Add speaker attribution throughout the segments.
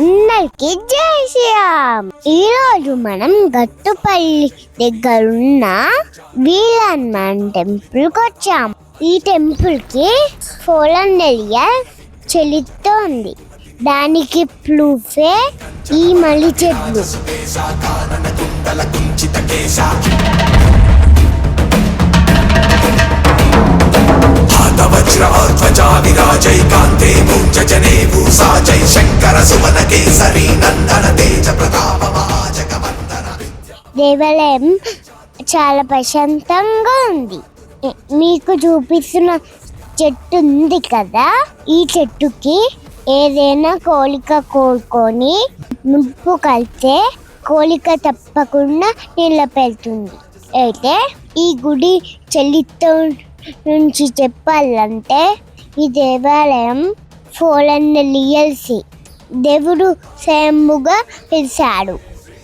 Speaker 1: అందరికీ జై శ్రీరామ్. ఈరోజు మనం గట్టుపల్లి దగ్గరున్న టెంపుల్కి వచ్చాం. ఈ టెంపుల్కి ఫోర్ హండ్రెడ్ ఇయర్ చెల్లుతోంది దానికి ప్లూఫే ఈ మలి చెట్లు.
Speaker 2: వజ్ర కాంతే
Speaker 1: దేవాలయం చాలా ప్రశాంతంగా ఉంది. మీకు చూపిస్తున్న చెట్టు ఉంది కదా? ఈ చెట్టుకి ఏదైనా కోలిక కోరుకొని ముప్పు కలిస్తే కోలిక తప్పకుండా నిలబెడుతుంది అయితే ఈ గుడి చలితో నుంచి చెప్పాలంటే ఈ దేవాలయం ఫోర్ అండ్ లియల్సీ దేవుడు స్వయంగా పిలిచాడు.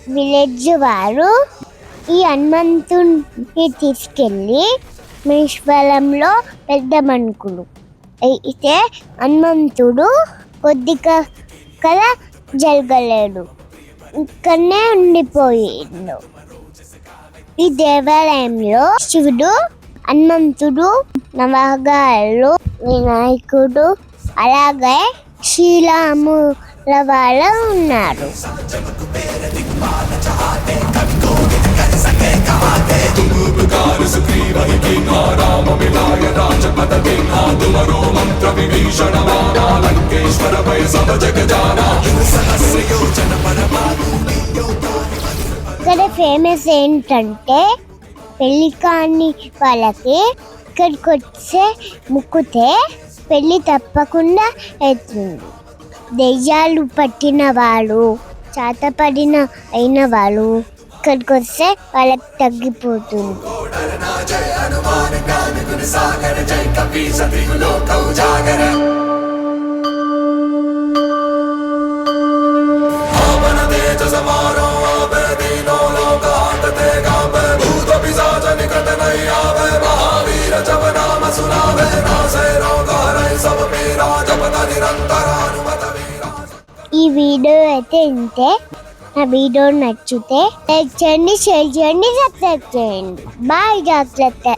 Speaker 1: విలేజ్ వారు ఈ హనుమంతుని తీసుకెళ్ళి మేశ్వరంలో పెద్దమనుకులు అయితే హనుమంతుడు కొద్దిగా కల జరగలేడు ఇక్కడనే ఉండిపోయిండు. ఈ దేవాలయంలో శివుడు హనుమంతుడు నవగారు వినాయకుడు అలాగే శ్రీరాముల వాళ్ళ ఉన్నారు. ఇక్కడ ఫేమస్ ఏంటంటే పెళ్ళి కాని వాళ్ళకి ఇక్కడికి వచ్చే ముక్కుతే పెళ్ళి తప్పకుండా అవుతుంది. దెయ్యాలు పట్టిన వాళ్ళు చాతపడిన అయిన వాళ్ళు ఇక్కడికి వస్తే వాళ్ళకి తగ్గిపోతుంది
Speaker 2: तेज समारो आवे दीनो लोकांतते गावे भूत पिशाच निकट नहीं आवे महावीर जब नाम सुनावे नासे रोग हरै सब पीरा जपत निरंतर हनुमत वीरा
Speaker 1: ఈ వీడియో అయితే ఇంతే. నా వీడియో నచ్చితే లైక్ చేయండి షేర్ చేయండి సబ్స్క్రైబ్ చేయండి. బాయ్ జాగ్రత్త.